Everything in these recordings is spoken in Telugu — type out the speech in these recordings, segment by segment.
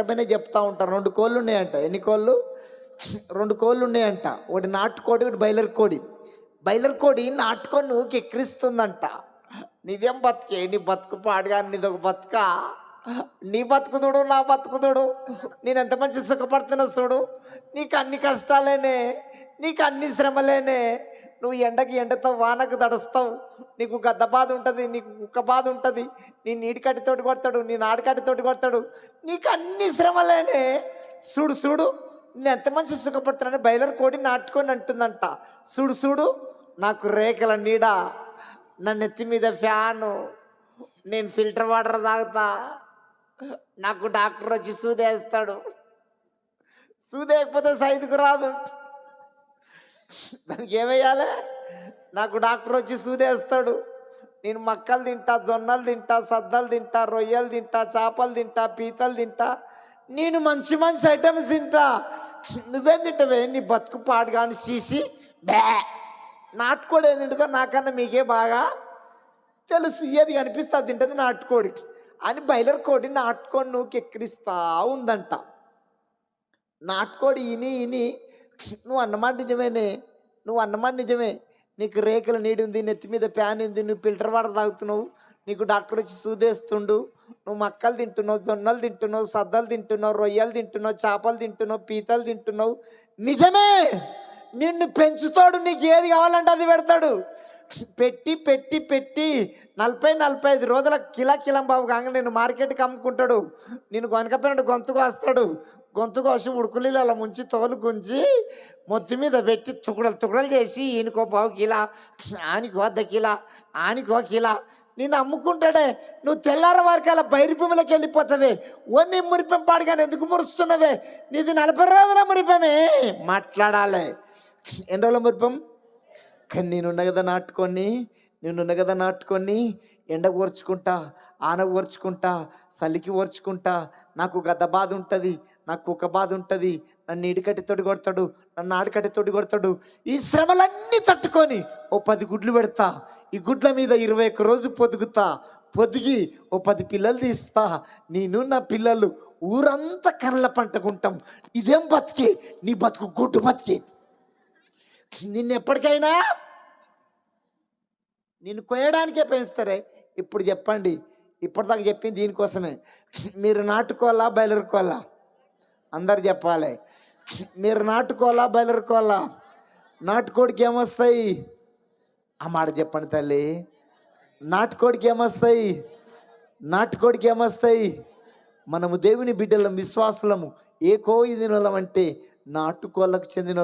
ఎక్కడ పోయినా చెప్తా ఉంటారు. రెండు కోళ్ళు ఉన్నాయంట. ఎన్ని కోళ్ళు? రెండు కోళ్ళు ఉన్నాయంట. ఒకటి నాటుకోడి ఒకటి బయలర్ కోడి బయలర్ కోడి నాటుకొని నువ్వు ఎక్కిరిస్తుందంట. నీదేం బతికే? నీ బతుకు పాడుగా నీదొక బతుక? నీ బతుకుతుడు నా బతుకుతుడు నేను ఎంత మంచి సుఖపడుతున్నా చూడు. నీకు అన్ని కష్టాలేనే నీకు అన్ని శ్రమలేనే నువ్వు ఎండకి ఎండతో వానకు దడుస్తావు నీకు గద్ద బాధ ఉంటుంది నీకు కుక్క బాధ ఉంటుంది నీ నీడికట్టితోటి కొడతాడు నీ నాడికట్టితోటి కొడతాడు. నీకు అన్ని శ్రమలేనే చూడు చూడు నేను ఎంత మంచి సుఖపడుతున్నాను బయలర్ కోడి నాటుకొని అంటుందంట. చూడు చూడు నాకు రేఖల నీడ నా నెత్తి మీద ఫ్యాను నేను ఫిల్టర్ వాటర్ తాగుతా. నాకు డాక్టర్ వచ్చి సూదేస్తాడు. సూదేయకపోతే సైదుకు రాదు. దానికి ఏమేయాలి నాకు డాక్టర్ వచ్చి సూదేస్తాడు. నేను మక్కలు తింటా జొన్నలు తింటా సద్దలు తింటా రొయ్యలు తింటా చేపలు తింటా పీతలు తింటా. నేను మంచి మంచి ఐటమ్స్ తింటా. నువ్వేం తింటావే? నీ బతుకు పాడు కానీ చీసి బ్యా నాటుకోడి ఏం తింటుందో నాకన్నా మీకే బాగా తెలుసు. ఏది కనిపిస్తా అది తింటుంది నాటుకోడి. అని బయలర్ కోడి నాటుకోడి నువ్వు కెక్కిరిస్తా ఉందంట. నాటుకోడి ఇని ఇని నువ్వు అన్నమాట నిజమేనే నువ్వు అన్నమాట నిజమే. నీకు రేకుల నీడి ఉంది నెత్తి మీద ప్యాన్ ఉంది నువ్వు ఫిల్టర్ వాటర్ తాగుతున్నావు నీకు డాక్టర్ వచ్చి సూదేస్తుండు నువ్వు మక్కలు తింటున్నావు జొన్నలు తింటున్నావు సద్దలు తింటున్నావు రొయ్యలు తింటున్నావు చేపలు తింటున్నావు పీతలు తింటున్నావు. నిజమే! నిన్ను పెంచుతాడు నీకు ఏది కావాలంటే అది పెడతాడు. పెట్టి పెట్టి పెట్టి నలభై నలభై ఐదు రోజుల కిలా కిలం బాబు కాగా నేను మార్కెట్కి అమ్ముకుంటాడు. నేను కొనకపోయినట్టు గొంతు కోస్తాడు. గొంతు కోసి ఉడుకులీలు అలా ముంచి తోలు గుంజి మొత్తం మీద పెట్టి తుకుడలు తుకుడలు చేసి ఈయనకో పావు కిలా ఆనికో అర్ధ కిలా ఆనికో కిలా నేను అమ్ముకుంటాడే. నువ్వు తెల్లార వారికి బైరి భూమిలోకి వెళ్ళిపోతావే. ఓన్ని మురిపం కానీ ఎందుకు మురుస్తున్నావే? నీది నలభై రోజుల మురిపమే. మాట్లాడాలి. ఎన్ని రోజుల మురిపం? కానీ నేనున్న కదా నాటుకొని నేనున్న కదా నాటుకొని ఎండ ఓర్చుకుంటా ఆన ఓర్చుకుంటా చలికి ఓర్చుకుంటా నాకు గద్ద బాధ ఉంటుంది నాకు ఒక బాధ ఉంటుంది నన్ను ఇడికట్టి తోడి కొడతాడు నన్ను ఆడికట్టి తోడి కొడతాడు. ఈ శ్రమలన్నీ తట్టుకొని ఓ పది గుడ్లు పెడతా ఈ గుడ్ల మీద ఇరవై ఒక్క రోజు పొదుగుతా పొదిగి ఓ పది పిల్లలు తీస్తా. నేను నా పిల్లలు ఊరంతా కళ్ళ పంటకుంటాం ఇదేం బతికి? నీ బతుకు గుడ్డు బతికి. నిన్ను ఎప్పటికైనా నిన్ను కొయ్యడానికే పెంచుతారే. ఇప్పుడు చెప్పండి ఇప్పటిదాకా చెప్పింది దీనికోసమే. మీరు నాటుకోవాలా బయలురుకోవాలా అందరు చెప్పాలి. మీరు నాటుకోవాలా బయలురుకోవాలా నాటుకోడికి ఏమొస్తాయి? ఆ మాట చెప్పండి తల్లి. నాటుకోడికి ఏమొస్తాయి? నాటుకోడికి ఏమొస్తాయి? మనము దేవుని బిడ్డలం విశ్వాసులము. ఏ కోయిదినోళ్ళం అంటే నాటుకోళ్ళకు చెందిన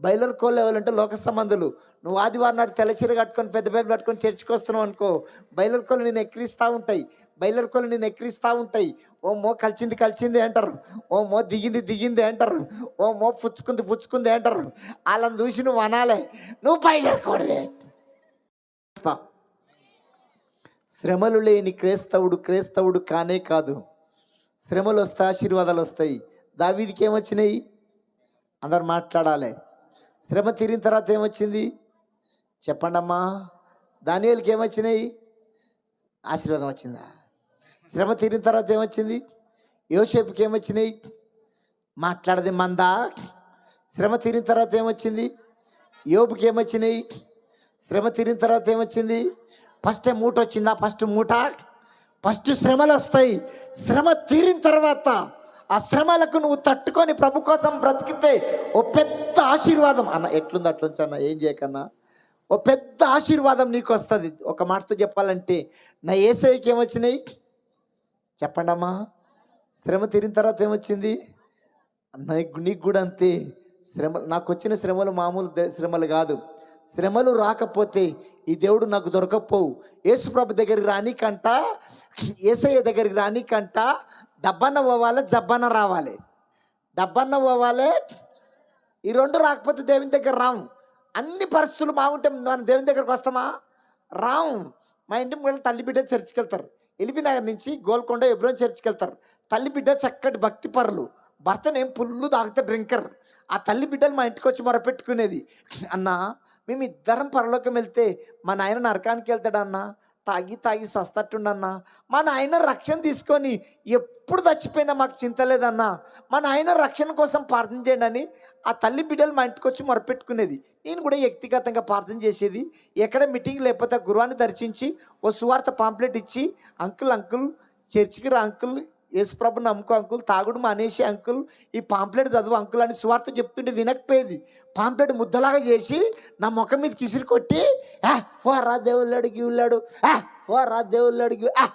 వాళ్ళం బయలర్ కోళ్ళు ఎవరంటే లోక సంబంధులు. నువ్వు ఆదివారం నాడు తెల్లచీర కట్టుకొని పెద్ద బైబిల్ పట్టుకొని చర్చికి వస్తున్నావు అనుకో బయలర్ కోళ్ళు నేను ఎక్కిరిస్తూ ఉంటాయి. బయలర్ కోళ్ళు నేను ఎక్కిరిస్తూ ఉంటాయి. ఓ మో కలిసింది కలిసింది అంటారు. ఓ మో దిగింది దిగింది అంటారు. ఓ మో పుచ్చుకుంది పుచ్చుకుంది అంటారు. వాళ్ళని చూసి నువ్వు అనాలే. నువ్వు బయలర్ శ్రమలు లేని క్రైస్తవుడు క్రైస్తవుడు కానే కాదు. శ్రమలు వస్తాయి ఆశీర్వాదాలు వస్తాయి. దావీదికి ఏమొచ్చినాయి? అందరు మాట్లాడాలి. శ్రమ తీరిన తర్వాత ఏమొచ్చింది? చెప్పండమ్మా. అమ్మా ఏమొచ్చినాయి? ఆశీర్వాదం వచ్చిందా? శ్రమ తీరిన తర్వాత ఏమొచ్చింది? యోసేపుకి ఏమొచ్చినాయి? మాట్లాడది మందా. శ్రమ తీరిన తర్వాత ఏమొచ్చింది? యోబుకి ఏమొచ్చినాయి? శ్రమ తీరిన తర్వాత ఏమొచ్చింది? ఫస్ట్ మూట వచ్చిందా ఫస్ట్ మూట? ఫస్ట్ శ్రమలు వస్తాయి శ్రమ తీరిన తర్వాత ఆ శ్రమలకు నువ్వు తట్టుకొని ప్రభు కోసం బ్రతికితే ఓ పెద్ద ఆశీర్వాదం. అన్న ఎట్లుంది అట్లుంచి అన్న ఏం చేయకన్నా? ఓ పెద్ద ఆశీర్వాదం నీకు వస్తుంది. ఒక మాటతో చెప్పాలంటే నా ఏసైకి ఏమొచ్చినాయి? చెప్పండి అమ్మా. శ్రమ తీరిన తర్వాత ఏమొచ్చింది? నీకు నీకు కూడా అంతే. శ్రమ నాకు వచ్చిన శ్రమలు మామూలు శ్రమలు కాదు. శ్రమలు రాకపోతే ఈ దేవుడు నాకు దొరకపోవు యేసుప్రభు దగ్గరికి రానికంట ఏసయ్య దగ్గరికి రానికంట డబ్బన్న పోవాలి జబ్బన్న రావాలి. డబ్బన్న పోవాలి ఈ రెండు రాకపోతే దేవుని దగ్గర రాము. అన్ని పరిస్థితులు బాగుంటే మనం దేవుని దగ్గరకు వస్తామా? రాము. మా ఇంటి వెళ్ళి తల్లి బిడ్డ చర్చికి వెళ్తారు ఎలిబినగర్ నుంచి గోల్కొండ ఎబ్రోన్ చర్చికి వెళ్తారు తల్లి బిడ్డ చక్కటి భక్తి పరులు. భర్తనేం పుల్లు తాగితే డ్రింకర్. ఆ తల్లి బిడ్డలు మా ఇంటికి వచ్చి మొరపెట్టుకునేది. అన్న మేము ఇద్దరం పరలోకం వెళ్తే మా నాయన నరకానికి వెళ్తాడన్నా తాగి తాగి సస్తట్టుండన్నా మా నాయన రక్షణ తీసుకొని ఎప్పుడు చచ్చిపోయినా మాకు చింత లేదన్నా. మా నాయన రక్షణ కోసం ప్రార్థన చేయండి అని ఆ తల్లి బిడ్డలు మా ఇంటికి వచ్చి మొరపెట్టుకునేది. నేను కూడా వ్యక్తిగతంగా ప్రార్థన చేసేది. ఎక్కడ మీటింగ్ లేకపోతే గురువాన్ని దర్శించి ఓ సువార్త పాంప్లెట్ ఇచ్చి అంకుల్ అంకుల్ చర్చికి రా అంకుల్ యేసుప్రభు నమ్ముకో అంకుల్. తాగుడు మానేసి అంకుల్. ఈ పాంప్లెట్ చదువు అంకుల్ అని సువార్త చెప్తుంటే వినకపోయేది. పాంప్లెట్ ముద్దలాగా చేసి నా ముఖం మీద కిసిరి కొట్టి "ఆ, ఫో రా దేవుళ్ళాడు గివుళ్ళాడు ఆ, ఫో రా దేవుళ్ళాడు గివ్ ఆ"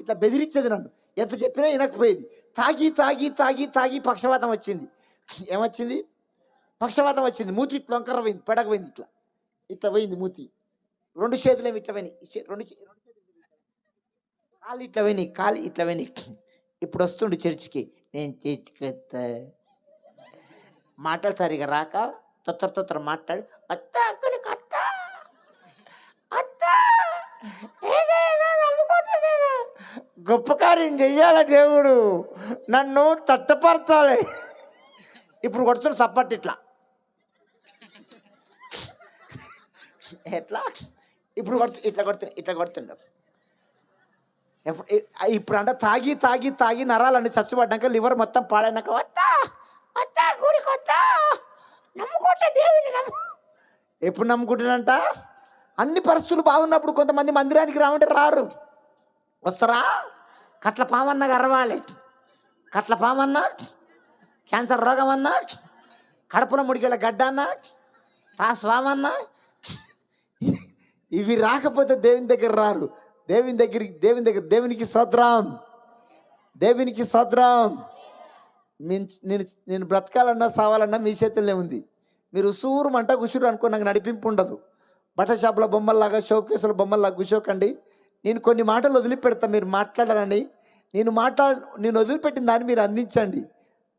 ఇట్లా బెదిరించేది నన్ను. ఎంత చెప్పినా వినకపోయేది. తాగి తాగి తాగి తాగి పక్షవాతం వచ్చింది. ఏమొచ్చింది? పక్షవాతం వచ్చింది. మూతి ఇట్లా వంకర పోయింది పడకపోయింది ఇట్లా. ఇట్లా పోయింది మూతి. రెండు చేతులు ఇట్లా పోయినాయి. రెండు చే- రెండు చేతులు. కాలు ఇట్లా పోయినాయి కాలు ఇట్లా పోయినాయి. ఇప్పుడు వస్తుండు చర్చికి. నేను చర్చికి మాటలు సరిగా రాక తొత్తర తొత్తర మాట్లాడి అత్త అక్కడికి అత్త అత్త గొప్ప కార్యం చెయ్యాల దేవుడు? నన్ను తట్టపరచాలి. ఇప్పుడు కొడుతున్న తప్పట్టు ఇట్లా. ఎట్లా? ఇప్పుడు కొడుతు ఇట్లా కొడుతున్నా ఇట్లా కొడుతుండవు ఇప్పుడు అంట తాగి తాగి తాగి నరాలన్నీ చచ్చిపడ్డాక లివర్ మొత్తం పాడైనాక వత్తా వత్తా గుడికి వత్తా. నమ్ముకుంటా దేవుని నమ్ము. ఎప్పుడు నమ్ముకుంటున్నంట అన్ని పరిస్థితులు బాగున్నప్పుడు కొంతమంది మందిరానికి రావంటే రారు. వస్తారా? కట్ల పామన్న గర్వాలి కట్ల పామన్నా క్యాన్సర్ రోగం అన్నా కడుపున ముడిగల గడ్డ అన్నా తా స్వామన్నా ఇవి రాకపోతే దేవుని దగ్గర రారు. దేవుని దగ్గరికి దేవుని దగ్గర దేవునికి సోద్రాం. దేవునికి సోద్రాం. నేను నేను నేను బ్రతకాలన్నా సావాలన్నా మీ చేతుల్లో ఉంది. మీరు ఉసూరు మంట గుసూరు అనుకో నాకు నడిపింపు ఉండదు. బట్ట షాపుల బొమ్మల్లాగా షోకేసుల బొమ్మల్లాగా కూర్చోకండి నేను కొన్ని మాటలు వదిలిపెడతా మీరు మాట్లాడాలని. నేను మాట్లా నేను వదిలిపెట్టిన దాన్ని మీరు అందించండి.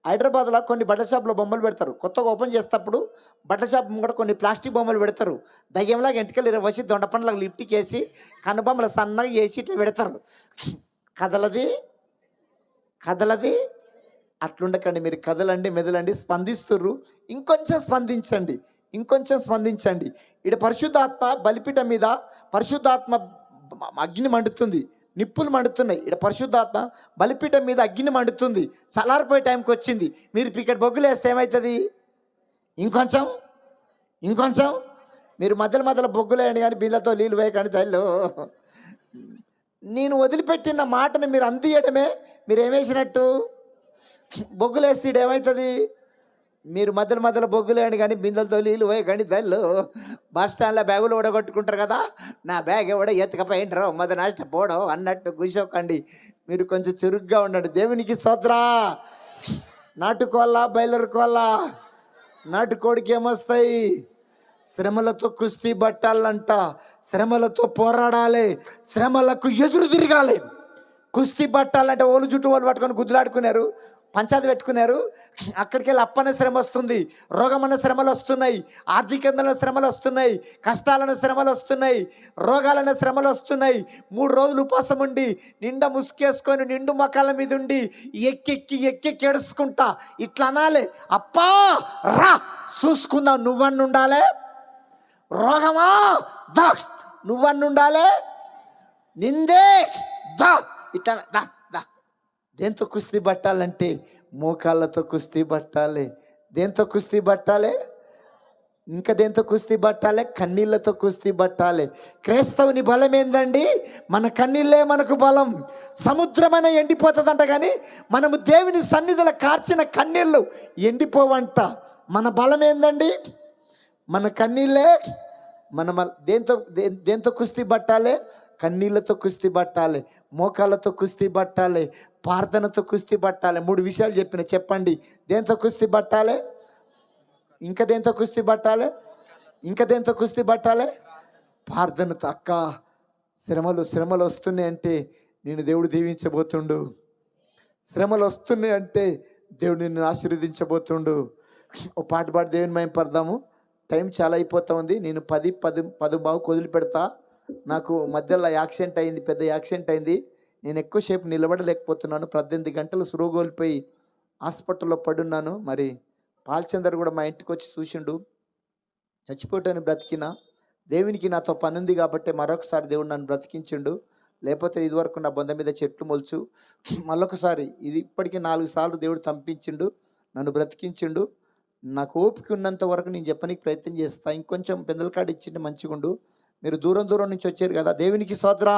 హైదరాబాద్లో కొన్ని బట్టల షాపులో బొమ్మలు పెడతారు. కొత్తగా ఓపెన్ చేసేటప్పుడు బట్టల షాప్ ముంగట కొన్ని ప్లాస్టిక్ బొమ్మలు పెడతారు. దయ్యంలాగా ఎంటికలు ఇరవై వచ్చి దొండపండ్లాగా లిఫ్ట్కి వేసి కనుబొమ్మలు సన్నగా వేసి ఇట్లా పెడతారు. కదలది కదలది. అట్లుండకండి మీరు కదలండి మెదలండి స్పందిస్తుర్రు. ఇంకొంచెం స్పందించండి ఇంకొంచెం స్పందించండి. ఇటు పరిశుద్ధాత్మ బలిపీఠం మీద పరిశుద్ధాత్మ అగ్ని మండుతుంది. నిప్పులు మండుతున్నాయి. ఇక్కడ పరిశుద్ధాత్మ బలిపీఠం మీద అగ్గిని మండుతుంది. చల్లారిపోయే టైంకి వచ్చింది. మీరు ఇక్కడ బొగ్గులు వేస్తే ఏమవుతుంది ఇంకొంచెం ఇంకొంచెం. మీరు మధ్యలో మధ్యలో బొగ్గులు వేయండి కానీ బిళ్ళతో నీళ్ళు వేయకండి తల్లు. నేను వదిలిపెట్టిన మాటను మీరు అందియడమే మీరు ఏమేసినట్టు? బొగ్గులు వేస్తే ఈడ ఏమవుతుంది మీరు మధ్యలో మధ్యలో బొగ్గులు కానీ బిందెలతో నీళ్ళు పోయకండి దళ్ళు బస్ స్టాండ్లో బ్యాగులు ఓడగొట్టుకుంటారు కదా నా బ్యాగ్ ఎవడో ఎత్తకపోయిండ్రో మొదటి నాష్ట పోవడం అన్నట్టు కూర్చోకండి మీరు కొంచెం చురుగ్గా ఉండండి. దేవునికి సోద్రా నాటుకోళ్ళ బయలురుకోళ్ళ నాటుకోడికి ఏమొస్తాయి? శ్రమలతో కుస్తీ పట్టాలంట. శ్రమలతో పోరాడాలి. శ్రమలకు ఎదురు తిరగాలి. కుస్తీ పట్టాలంటే ఓలు జుట్టు వాళ్ళు పట్టుకొని గుద్దులాడుకున్నారు. పంచాది పెట్టుకున్నారు. అక్కడికి వెళ్ళి అప్పనే శ్రమ వస్తుంది. రోగమన్న శ్రమలు వస్తున్నాయి. ఆర్థికంగా శ్రమలు వస్తున్నాయి. కష్టాలన్న శ్రమలు వస్తున్నాయి. రోగాలన్న శ్రమలు వస్తున్నాయి. మూడు రోజులు ఉపవాసం ఉండి నిండా ముసుకేసుకొని నిండు మకాల మీద ఉండి ఎక్కెక్కి ఎక్కెక్కి ఏడుచుకుంటా. ఇట్లా అనాలి. అప్పా! రా! చూసుకుందాం. నువ్వన్ను ఉండాలే. రోగమా? దా! నువ్వన్ను ఉండాలే. నిందే! దా! ఇట్లా దా! దేంతో కుస్తీ పట్టాలంటే? మోకాళ్ళతో కుస్తీ పట్టాలి. దేంతో కుస్తీ పట్టాలి? ఇంకా దేంతో కుస్తీ పట్టాలి? కన్నీళ్ళతో కుస్తీ పట్టాలి. క్రైస్తవుని బలం ఏందండి మన కన్నీళ్ళే మనకు బలం. సముద్రమైన ఎండిపోతుందంట కానీ మనము దేవుని సన్నిధిలో కార్చిన కన్నీళ్ళు ఎండిపోవంట. మన బలం ఏందండి మన కన్నీళ్ళే. మన దేంతో దేంతో కుస్తీ పట్టాలి? కన్నీళ్ళతో కుస్తీ పట్టాలి మోకాళ్ళతో కుస్తీ పట్టాలి ప్రార్థనతో కుస్తీ పట్టాలి. మూడు విషయాలు చెప్పిన చెప్పండి. దేంతో కుస్తీ పట్టాలి? ఇంకా దేంతో కుస్తీ పట్టాలి? ఇంకా దేంతో కుస్తీ పట్టాలి? ప్రార్థనతో. అక్క శ్రమలు శ్రమలు వస్తున్నాయి అంటే నేను దేవుడు దీవించబోతుండు. శ్రమలు వస్తున్నాయి అంటే దేవుడు నిన్ను ఆశీర్వదించబోతుండు. ఓ పాట పాడి దేవుని మేము పడదాము. టైం చాలా అయిపోతా ఉంది. నేను పది పది పది బాగు వదిలి పెడతా నాకు మధ్యలో యాక్సిడెంట్ అయింది పెద్ద యాక్సిడెంట్ అయింది. నేను ఎక్కువసేపు నిలబడలేకపోతున్నాను. పద్దెనిమిది గంటలు సురువు హాస్పిటల్లో పడున్నాను. మరి పాల్చందర్ కూడా మా ఇంటికి వచ్చి చూసిండు. చచ్చిపోయాను బ్రతికిన దేవునికి నాతో పని ఉంది కాబట్టి మరొకసారి దేవుడు నన్ను బ్రతికించిండు. లేకపోతే ఇదివరకు నా బొంద మీద చెట్లు మొలుచు మళ్ళొకసారి ఇది ఇప్పటికీ నాలుగు సార్లు దేవుడు తంపించిండు నన్ను బ్రతికించిండు. నాకు ఓపిక ఉన్నంత వరకు నేను చెప్పడానికి ప్రయత్నం చేస్తా. ఇంకొంచెం పెందల కాడ ఇచ్చిండు మంచిగుండు. మీరు దూరం దూరం నుంచి వచ్చారు కదా దేవునికి సోదరా